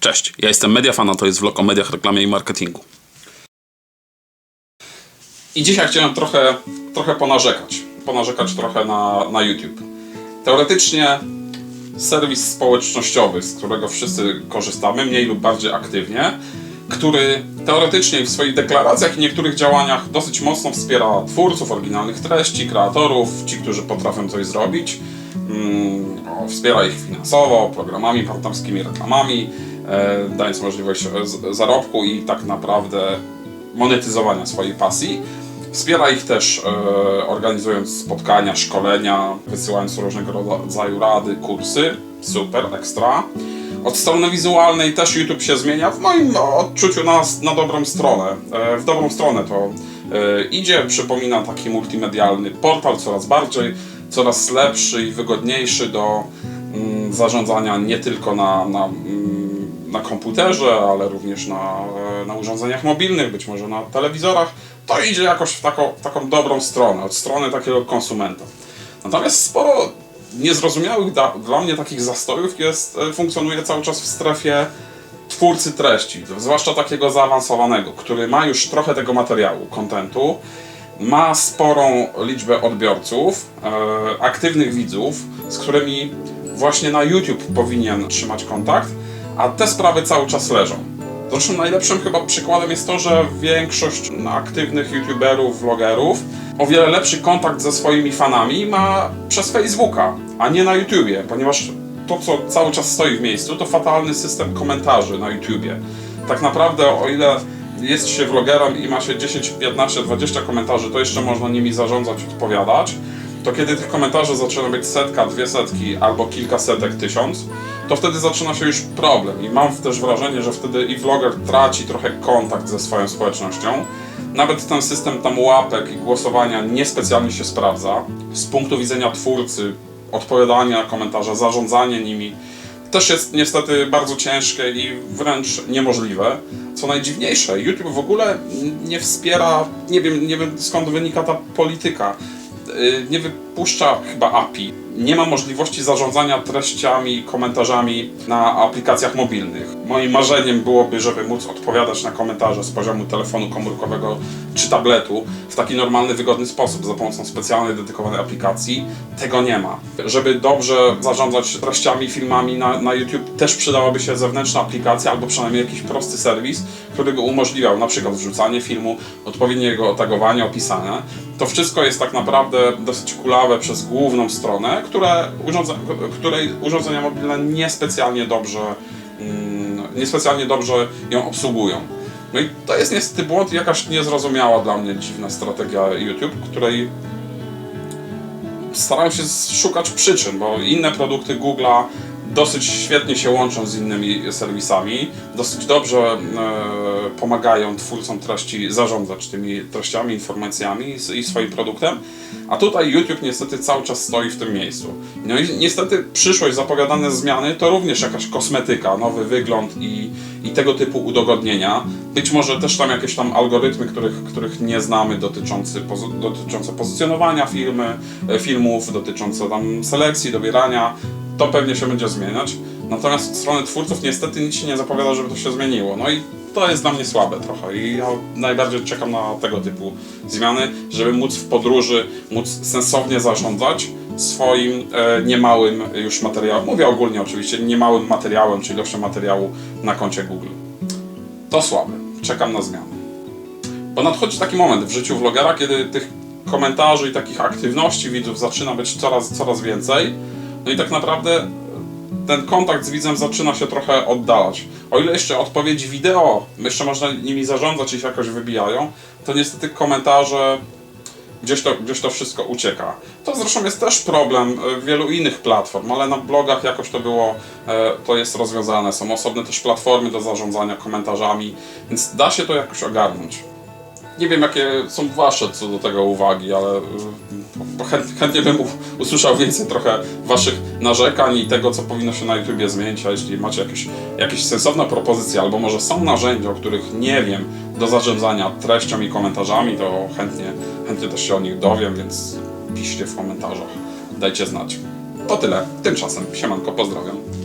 Cześć, ja jestem Mediafan, a to jest vlog o mediach, reklamie i marketingu. I dzisiaj chciałem trochę, trochę ponarzekać. Ponarzekać trochę na, na YouTube. Teoretycznie serwis społecznościowy, z którego wszyscy korzystamy, mniej lub bardziej aktywnie, który teoretycznie w swoich deklaracjach i niektórych działaniach dosyć mocno wspiera twórców oryginalnych treści, kreatorów, ci, którzy potrafią coś zrobić, mm, o, wspiera ich finansowo, programami partnerskimi, reklamami, dając możliwość e, zarobku i tak naprawdę monetyzowania swojej pasji. Wspiera ich też e, organizując spotkania, szkolenia, wysyłając różnego rodzaju rady, kursy. Super, ekstra. Od strony wizualnej też YouTube się zmienia. W moim odczuciu na, na dobrą stronę. E, w dobrą stronę to e, idzie. Przypomina taki multimedialny portal coraz bardziej, coraz lepszy i wygodniejszy do mm, zarządzania nie tylko na, na mm, na komputerze, ale również na, na urządzeniach mobilnych, być może na telewizorach, to idzie jakoś w taką, taką dobrą stronę, od strony takiego konsumenta. Natomiast sporo niezrozumiałych da, dla mnie takich zastojów jest, e, funkcjonuje cały czas w strefie twórcy treści, zwłaszcza takiego zaawansowanego, który ma już trochę tego materiału, kontentu, ma sporą liczbę odbiorców, e, aktywnych widzów, z którymi właśnie na YouTube powinien trzymać kontakt, a te sprawy cały czas leżą. Zresztą najlepszym chyba przykładem jest to, że większość aktywnych youtuberów, vlogerów o wiele lepszy kontakt ze swoimi fanami ma przez Facebooka, a nie na YouTubie, ponieważ to, co cały czas stoi w miejscu, to fatalny system komentarzy na YouTubie. Tak naprawdę, o ile jest się vlogerem i ma się 10, 15, 20 komentarzy, to jeszcze można nimi zarządzać, odpowiadać. To kiedy tych komentarzy zaczyna być setka, dwie setki albo kilka setek, tysiąc, to wtedy zaczyna się już problem. I mam też wrażenie, że wtedy i vloger traci trochę kontakt ze swoją społecznością. Nawet ten system tam łapek i głosowania niespecjalnie się sprawdza. Z punktu widzenia twórcy, odpowiadania na komentarze, zarządzanie nimi też jest niestety bardzo ciężkie i wręcz niemożliwe. Co najdziwniejsze, YouTube w ogóle nie wspiera, nie wiem, nie wiem skąd wynika ta polityka, nie wypuszcza chyba API. Nie ma możliwości zarządzania treściami, komentarzami na aplikacjach mobilnych. Moim marzeniem byłoby, żeby móc odpowiadać na komentarze z poziomu telefonu komórkowego czy tabletu w taki normalny, wygodny sposób za pomocą specjalnej, dedykowanej aplikacji. Tego nie ma. Żeby dobrze zarządzać treściami, filmami na, na YouTube, też przydałaby się zewnętrzna aplikacja albo przynajmniej jakiś prosty serwis, który by umożliwiał na przykład wrzucanie filmu, odpowiednie jego tagowanie, opisanie. To wszystko jest tak naprawdę dosyć kulawe przez główną stronę, które urządze, której urządzenia mobilne niespecjalnie dobrze, mm, niespecjalnie dobrze ją obsługują. No i to jest niestety błąd jakaś niezrozumiała dla mnie dziwna strategia YouTube, której starałem się szukać przyczyn, bo inne produkty Google'a dosyć świetnie się łączą z innymi serwisami, dosyć dobrze e, pomagają twórcom treści zarządzać tymi treściami, informacjami i, swoim produktem, a tutaj YouTube niestety cały czas stoi w tym miejscu. No i niestety przyszłość, zapowiadane zmiany to również jakaś kosmetyka, nowy wygląd i, i tego typu udogodnienia. Być może też tam jakieś tam algorytmy, których, których nie znamy, dotyczące, pozy- dotyczące pozycjonowania filmy, e, filmów, dotyczące tam selekcji, dobierania. To pewnie się będzie zmieniać. Natomiast od strony twórców niestety nic się nie zapowiada, żeby to się zmieniło. No i to jest dla mnie słabe trochę i ja najbardziej czekam na tego typu zmiany, żeby móc w podróży, móc sensownie zarządzać swoim e, niemałym już materiałem, mówię ogólnie oczywiście, niemałym materiałem, czy ilością materiału na koncie Google. To słabe. Czekam na zmiany. Bo nadchodzi taki moment w życiu vlogera, kiedy tych komentarzy i takich aktywności widzów zaczyna być coraz, coraz więcej. No i tak naprawdę ten kontakt z widzem zaczyna się trochę oddalać. O ile jeszcze odpowiedzi wideo, jeszcze można nimi zarządzać i się jakoś wybijają, to niestety komentarze gdzieś to, gdzieś to wszystko ucieka. To zresztą jest też problem e, wielu innych platform, ale na blogach jakoś to było, e, to jest rozwiązane. Są osobne też platformy do zarządzania komentarzami, więc da się to jakoś ogarnąć. Nie wiem, jakie są Wasze co do tego uwagi, ale y, chętnie bym usłyszał więcej trochę Waszych narzekań i tego, co powinno się na YouTubie zmienić, a jeśli macie jakieś, jakieś sensowne propozycje, albo może są narzędzia, o których nie wiem, do zarządzania treścią i komentarzami, to chętnie, chętnie też się o nich dowiem, więc piszcie w komentarzach, dajcie znać. To tyle. Tymczasem, siemanko, pozdrawiam.